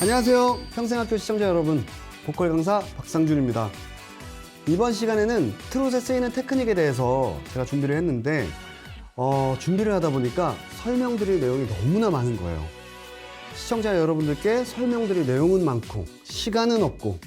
안녕하세요. 평생학교 시청자 여러분. 보컬 강사 박상준입니다. 이번 시간에는 트롯에 쓰이는 테크닉에 대해서 제가 준비를 했는데, 어, 준비를 하다 보니까 설명드릴 내용이 너무나 많은 거예요. 시청자 여러분들께 설명드릴 내용은 많고, 시간은 없고,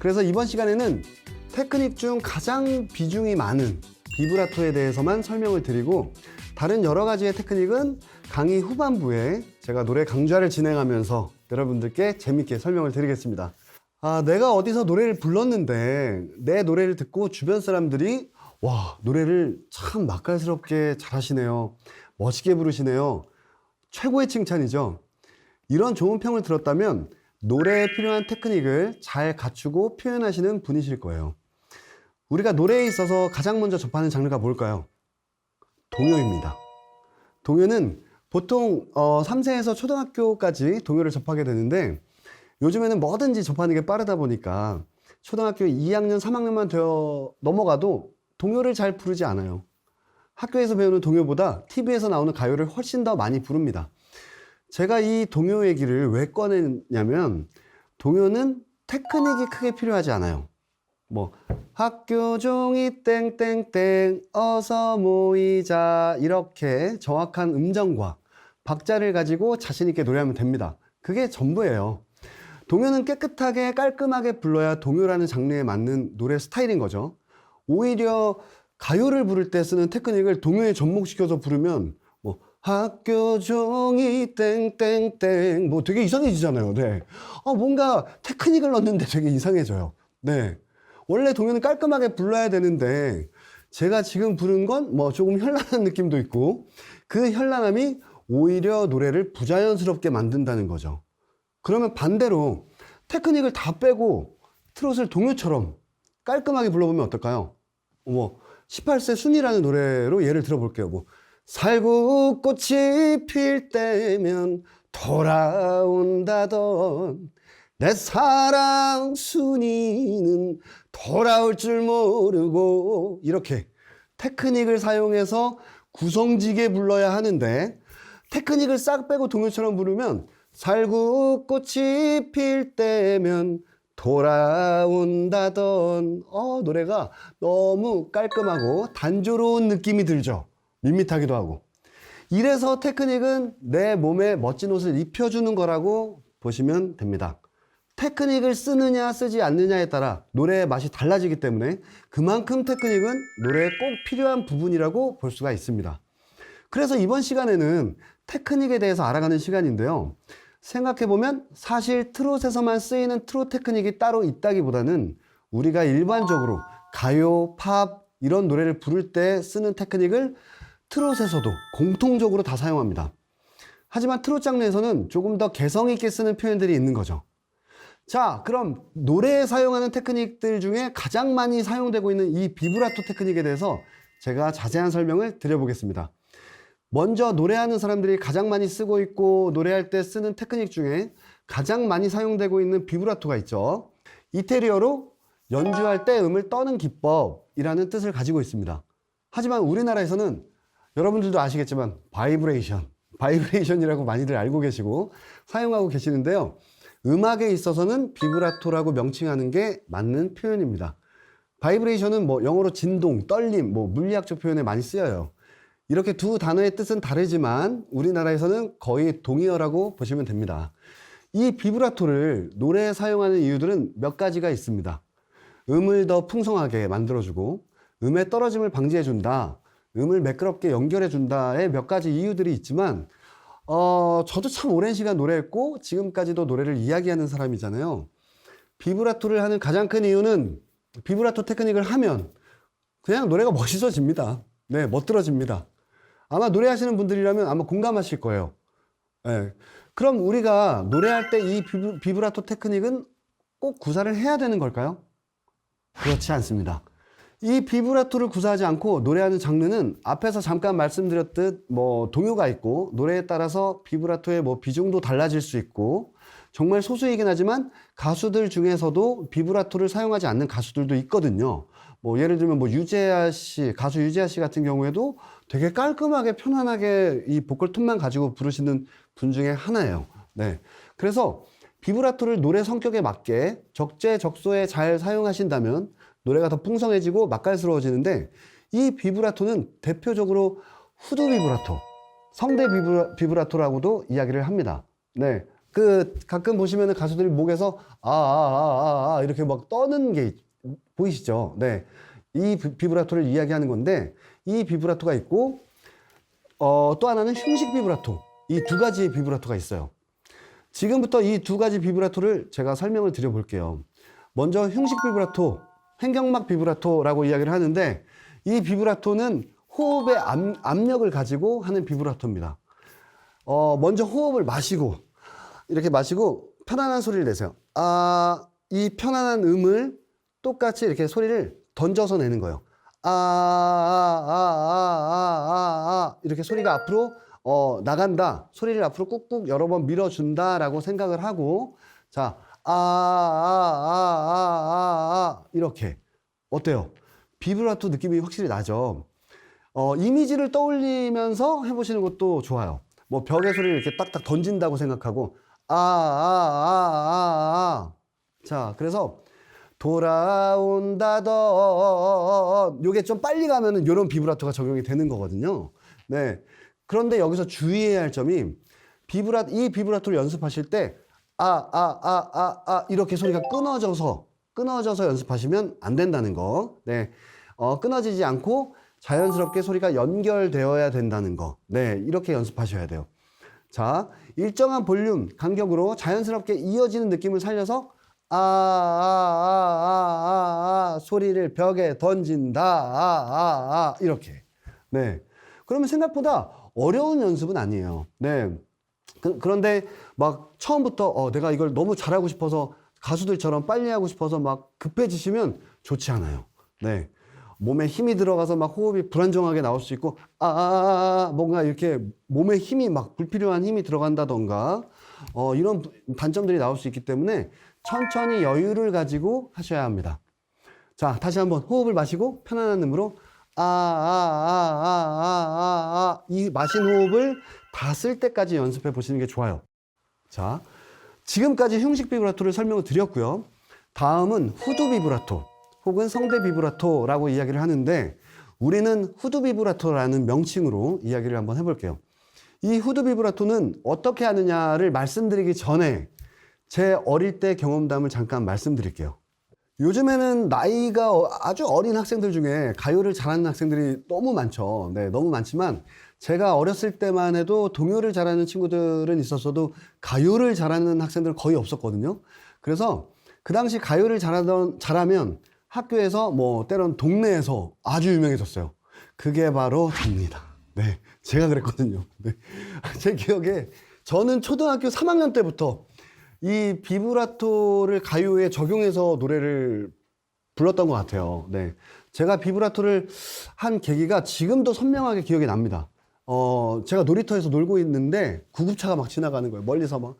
그래서 이번 시간에는 테크닉 중 가장 비중이 많은 비브라토에 대해서만 설명을 드리고, 다른 여러 가지의 테크닉은 강의 후반부에 제가 노래 강좌를 진행하면서 여러분들께 재밌게 설명을 드리겠습니다. 아, 내가 어디서 노래를 불렀는데 내 노래를 듣고 주변 사람들이 와, 노래를 참 맛깔스럽게 잘하시네요. 멋있게 부르시네요. 최고의 칭찬이죠. 이런 좋은 평을 들었다면 노래에 필요한 테크닉을 잘 갖추고 표현하시는 분이실 거예요. 우리가 노래에 있어서 가장 먼저 접하는 장르가 뭘까요? 동요입니다. 동요는 보통 어, 3세에서 초등학교까지 동요를 접하게 되는데 요즘에는 뭐든지 접하는 게 빠르다 보니까 초등학교 2학년, 3학년만 되어 넘어가도 동요를 잘 부르지 않아요. 학교에서 배우는 동요보다 TV에서 나오는 가요를 훨씬 더 많이 부릅니다. 제가 이 동요 얘기를 왜 꺼냈냐면 동요는 테크닉이 크게 필요하지 않아요. 뭐 학교 종이 땡땡땡 어서 모이자 이렇게 정확한 음정과 박자를 가지고 자신 있게 노래하면 됩니다. 그게 전부예요. 동요는 깨끗하게 깔끔하게 불러야 동요라는 장르에 맞는 노래 스타일인 거죠. 오히려 가요를 부를 때 쓰는 테크닉을 동요에 접목시켜서 부르면 뭐 학교 종이 땡땡땡 뭐 되게 이상해지잖아요. 네. 어, 뭔가 테크닉을 넣는데 되게 이상해져요. 네. 원래 동요는 깔끔하게 불러야 되는데 제가 지금 부른 건 뭐 조금 현란한 느낌도 있고 그 현란함이 오히려 노래를 부자연스럽게 만든다는 거죠. 그러면 반대로 테크닉을 다 빼고 트롯을 동요처럼 깔끔하게 불러보면 어떨까요? 뭐 18세 순이라는 노래로 예를 들어볼게요. 뭐 살구 꽃이 필 때면 돌아온다던 내 사랑 순이는 돌아올 줄 모르고 이렇게 테크닉을 사용해서 구성지게 불러야 하는데 테크닉을 싹 빼고 동요처럼 부르면 살구꽃이 필 때면 돌아온다던. 어 노래가 너무 깔끔하고 단조로운 느낌이 들죠. 밋밋하기도 하고. 이래서 테크닉은 내 몸에 멋진 옷을 입혀주는 거라고 보시면 됩니다. 테크닉을 쓰느냐 쓰지 않느냐에 따라 노래의 맛이 달라지기 때문에 그만큼 테크닉은 노래에 꼭 필요한 부분이라고 볼 수가 있습니다. 그래서 이번 시간에는 테크닉에 대해서 알아가는 시간인데요 생각해보면 사실 트롯에서만 쓰이는 트롯 테크닉이 따로 있다기보다는 우리가 일반적으로 가요, 팝 이런 노래를 부를 때 쓰는 테크닉을 트롯에서도 공통적으로 다 사용합니다. 하지만 트롯 장르에서는 조금 더 개성 있게 쓰는 표현들이 있는 거죠. 자, 그럼 노래에 사용하는 테크닉들 중에 가장 많이 사용되고 있는 이 비브라토 테크닉에 대해서 제가 자세한 설명을 드려보겠습니다. 먼저 노래하는 사람들이 가장 많이 쓰고 있고 노래할 때 쓰는 테크닉 중에 가장 많이 사용되고 있는 비브라토가 있죠. 이태리어로 연주할 때 음을 떠는 기법이라는 뜻을 가지고 있습니다. 하지만 우리나라에서는 여러분들도 아시겠지만 바이브레이션, 바이브레이션이라고 많이들 알고 계시고 사용하고 계시는데요. 음악에 있어서는 비브라토라고 명칭하는 게 맞는 표현입니다. 바이브레이션은 뭐 영어로 진동, 떨림, 뭐 물리학적 표현에 많이 쓰여요. 이렇게 두 단어의 뜻은 다르지만 우리나라에서는 거의 동의어라고 보시면 됩니다. 이 비브라토를 노래에 사용하는 이유들은 몇 가지가 있습니다. 음을 더 풍성하게 만들어주고, 음의 떨어짐을 방지해준다, 음을 매끄럽게 연결해준다의 몇 가지 이유들이 있지만, 어, 저도 참 오랜 시간 노래했고, 지금까지도 노래를 이야기하는 사람이잖아요. 비브라토를 하는 가장 큰 이유는 비브라토 테크닉을 하면 그냥 노래가 멋있어집니다. 네, 멋들어집니다. 아마 노래하시는 분들이라면 아마 공감하실 거예요. 예. 그럼 우리가 노래할 때 이 비브라토 테크닉은 꼭 구사를 해야 되는 걸까요? 그렇지 않습니다. 이 비브라토를 구사하지 않고 노래하는 장르는 앞에서 잠깐 말씀드렸듯 뭐 동요가 있고 노래에 따라서 비브라토의 뭐 비중도 달라질 수 있고 정말 소수이긴 하지만 가수들 중에서도 비브라토를 사용하지 않는 가수들도 있거든요. 뭐 예를 들면 뭐 유재하 씨, 가수 유재하 씨 같은 경우에도 되게 깔끔하게 편안하게 이 보컬 톤만 가지고 부르시는 분 중에 하나예요. 네. 그래서 비브라토를 노래 성격에 맞게 적재적소에 잘 사용하신다면 노래가 더 풍성해지고 맛깔스러워지는데 이 비브라토는 대표적으로 후두 비브라토, 성대 비브라, 비브라토라고도 이야기를 합니다. 네. 그 가끔 보시면은 가수들이 목에서 아, 아, 아, 아, 아 이렇게 막 떠는 게 보이시죠? 네. 이 비- 비브라토를 이야기하는 건데 이 비브라토가 있고 어, 또 하나는 흉식 비브라토. 이 두 가지의 비브라토가 있어요. 지금부터 이 두 가지 비브라토를 제가 설명을 드려 볼게요. 먼저 흉식 비브라토, 횡격막 비브라토라고 이야기를 하는데 이 비브라토는 호흡의 압, 압력을 가지고 하는 비브라토입니다. 어, 먼저 호흡을 마시고 이렇게 마시고 편안한 소리를 내세요. 아, 이 편안한 음을 똑같이 이렇게 소리를 던져서 내는 거예요. 아, 아, 아, 아, 아, 아, 아. 이렇게 소리가 앞으로 어, 나간다. 소리를 앞으로 꾹꾹 여러 번 밀어준다라고 생각을 하고 자, 아, 아, 아, 아, 아, 아. 이렇게. 어때요? 비브라토 느낌이 확실히 나죠? 어, 이미지를 떠올리면서 해보시는 것도 좋아요. 뭐 벽에 소리를 이렇게 딱딱 던진다고 생각하고 아, 아, 아, 아, 아. 자, 그래서 돌아온다던 요게 좀 빨리 가면은 요런 비브라토가 적용이 되는 거거든요. 네. 그런데 여기서 주의해야 할 점이 비브라 이 비브라토를 연습하실 때 아, 아, 아, 아, 아 이렇게 소리가 끊어져서 끊어져서 연습하시면 안 된다는 거. 네. 어, 끊어지지 않고 자연스럽게 소리가 연결되어야 된다는 거. 네. 이렇게 연습하셔야 돼요. 자, 일정한 볼륨, 간격으로 자연스럽게 이어지는 느낌을 살려서 아, 아, 아, 아, 아, 아, 소리를 벽에 던진다. 아, 아, 아, 이렇게. 네. 그러면 생각보다 어려운 연습은 아니에요. 네. 그, 그런데 막 처음부터 어, 내가 이걸 너무 잘하고 싶어서 가수들처럼 빨리 하고 싶어서 막 급해지시면 좋지 않아요. 네. 몸에 힘이 들어가서 막 호흡이 불안정하게 나올 수 있고, 아, 아, 아, 아, 뭔가 이렇게 몸에 힘이 막 불필요한 힘이 들어간다던가, 어, 이런 단점들이 나올 수 있기 때문에 천천히 여유를 가지고 하셔야 합니다. 자, 다시 한번 호흡을 마시고 편안한 음으로 아, 아, 아, 아, 아, 아, 아. 이 마신 호흡을 다 쓸 때까지 연습해 보시는 게 좋아요. 자, 지금까지 흉식 비브라토를 설명을 드렸고요. 다음은 후두 비브라토 혹은 성대 비브라토라고 이야기를 하는데 우리는 후두 비브라토라는 명칭으로 이야기를 한번 해볼게요. 이 후두 비브라토는 어떻게 하느냐를 말씀드리기 전에 제 어릴 때 경험담을 잠깐 말씀드릴게요. 요즘에는 나이가 어- 아주 어린 학생들 중에 가요를 잘하는 학생들이 너무 많죠. 네, 너무 많지만 제가 어렸을 때만 해도 동요를 잘하는 친구들은 있었어도 가요를 잘하는 학생들은 거의 없었거든요. 그래서 그 당시 가요를 잘하던, 잘하면 학교에서 뭐 때론 동네에서 아주 유명해졌어요. 그게 바로 접니다. 네. 제가 그랬거든요. 네. 제 기억에 저는 초등학교 3학년 때부터 이 비브라토를 가요에 적용해서 노래를 불렀던 것 같아요. 네. 제가 비브라토를 한 계기가 지금도 선명하게 기억이 납니다. 어, 제가 놀이터에서 놀고 있는데 구급차가 막 지나가는 거예요. 멀리서 막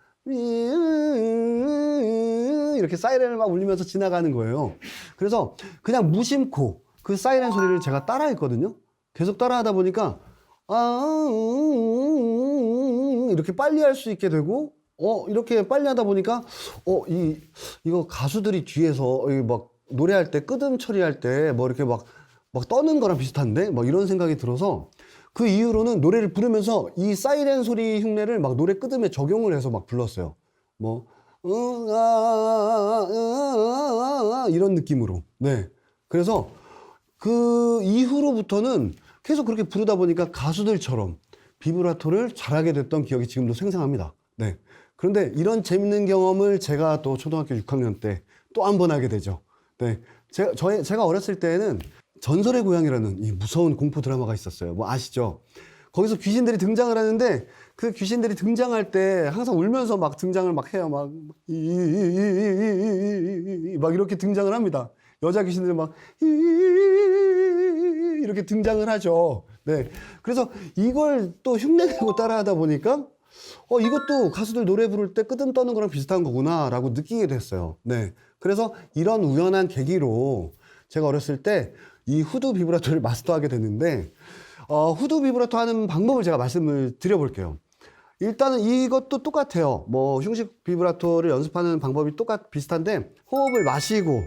이렇게 사이렌을 막 울리면서 지나가는 거예요. 그래서 그냥 무심코 그 사이렌 소리를 제가 따라했거든요. 계속 따라하다 보니까 아 이렇게 빨리 할 수 있게 되고 어 이렇게 빨리 하다 보니까 어 이 이거 가수들이 뒤에서 이막 노래할 때 끄듬 처리할 때 뭐 이렇게 막 막 떠는 거랑 비슷한데 막 이런 생각이 들어서 그 이후로는 노래를 부르면서 이 사이렌 소리 흉내를 막 노래 끄듬에 적용을 해서 막 불렀어요. 뭐 이런 느낌으로. 네. 그래서 그 이후로부터는 계속 그렇게 부르다 보니까 가수들처럼 비브라토를 잘하게 됐던 기억이 지금도 생생합니다. 네. 그런데 이런 재밌는 경험을 제가 또 초등학교 6학년 때 또 한 번 하게 되죠. 네. 제가, 저희, 제가 어렸을 때는 전설의 고향이라는 이 무서운 공포 드라마가 있었어요. 뭐 아시죠? 거기서 귀신들이 등장을 하는데 그 귀신들이 등장할 때 항상 울면서 막 등장을 막 해요. 막, 막 이렇게 등장을 합니다. 여자 귀신들이 막 이- 이렇게 등장을 하죠. 네. 그래서 이걸 또 흉내내고 따라하다 보니까 어, 이것도 가수들 노래 부를 때 끄듬 떠는 거랑 비슷한 거구나라고 느끼게 됐어요. 네. 그래서 이런 우연한 계기로 제가 어렸을 때 이 후드 비브라토를 마스터하게 됐는데, 어, 후드 비브라토 하는 방법을 제가 말씀을 드려볼게요. 일단은 이것도 똑같아요. 뭐 흉식 비브라토를 연습하는 방법이 똑같 비슷한데 호흡을 마시고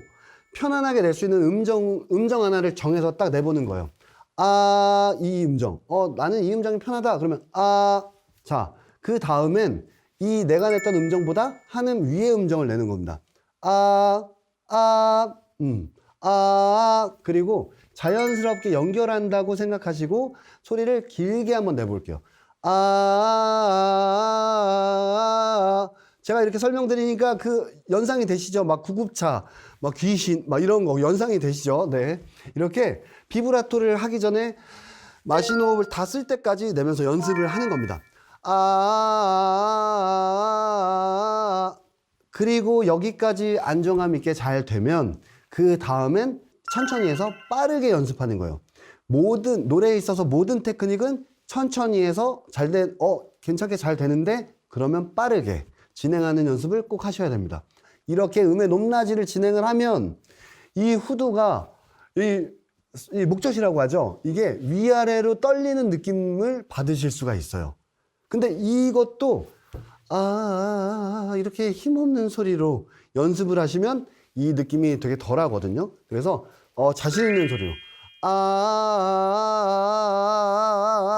편안하게 낼 수 있는 음정 음정 하나를 정해서 딱 내보는 거예요. 아, 이 음정. 어, 나는 이 음정이 편하다. 그러면 아, 자, 그 다음엔 이 내가 냈던 음정보다 한음 위의 음정을 내는 겁니다. 아, 아, 음, 아, 그리고 자연스럽게 연결한다고 생각하시고 소리를 길게 한번 내볼게요. 아, 제가 이렇게 설명드리니까 그 연상이 되시죠? 막 구급차, 막 귀신, 막 이런 거 연상이 되시죠? 네. 이렇게 비브라토를 하기 전에 마시노 호흡을 다 쓸 때까지 내면서 연습을 하는 겁니다. 아, 그리고 여기까지 안정감 있게 잘 되면 그 다음엔 천천히 해서 빠르게 연습하는 거예요. 모든 노래에 있어서 모든 테크닉은 천천히 해서 잘 된, 어, 괜찮게 잘 되는데 그러면 빠르게 진행하는 연습을 꼭 하셔야 됩니다. 이렇게 음의 높낮이를 진행을 하면 이 후두가 이, 이 목젖이라고 하죠. 이게 위아래로 떨리는 느낌을 받으실 수가 있어요. 근데 이것도 아, 아, 아, 이렇게 힘없는 소리로 연습을 하시면 이 느낌이 되게 덜 하거든요. 그래서 어, 자신 있는 소리로 아, 아,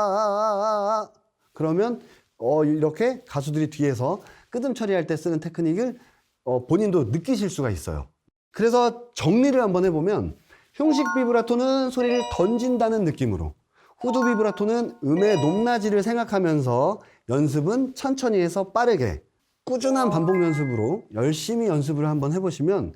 아, 그러면 어, 이렇게 가수들이 뒤에서 끄듬 처리할 때 쓰는 테크닉을 어, 본인도 느끼실 수가 있어요. 그래서 정리를 한번 해보면 흉식 비브라토는 소리를 던진다는 느낌으로 후두 비브라토는 음의 높낮이를 생각하면서 연습은 천천히 해서 빠르게 꾸준한 반복 연습으로 열심히 연습을 한번 해보시면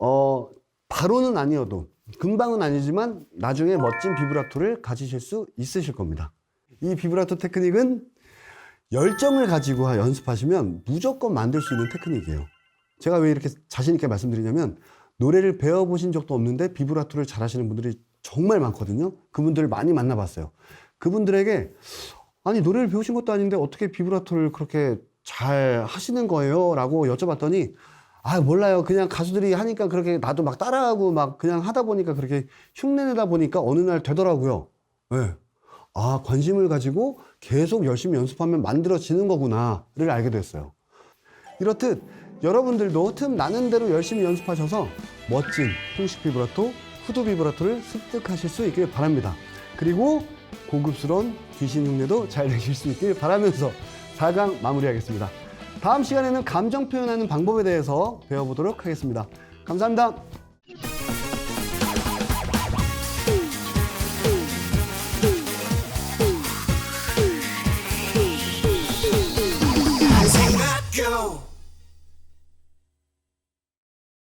어 바로는 아니어도 금방은 아니지만 나중에 멋진 비브라토를 가지실 수 있으실 겁니다. 이 비브라토 테크닉은 열정을 가지고 연습하시면 무조건 만들 수 있는 테크닉이에요. 제가 왜 이렇게 자신 있게 말씀드리냐면 노래를 배워보신 적도 없는데 비브라토를 잘하시는 분들이 정말 많거든요. 그분들을 많이 만나봤어요. 그분들에게 아니 노래를 배우신 것도 아닌데 어떻게 비브라토를 그렇게 잘 하시는 거예요? 라고 여쭤봤더니 아 몰라요. 그냥 가수들이 하니까 그렇게 나도 막 따라하고 막 그냥 하다 보니까 그렇게 흉내내다 보니까 어느 날 되더라고요. 네. 아 관심을 가지고 계속 열심히 연습하면 만들어지는 거구나를 알게 됐어요. 이렇듯 여러분들도 틈 나는 대로 열심히 연습하셔서 멋진 흉식 비브라토, 후두 비브라토를 습득하실 수 있길 바랍니다. 그리고 고급스러운 귀신 흉내도 잘 내실 수 있길 바라면서 4강 마무리하겠습니다. 다음 시간에는 감정 표현하는 방법에 대해서 배워보도록 하겠습니다. 감사합니다.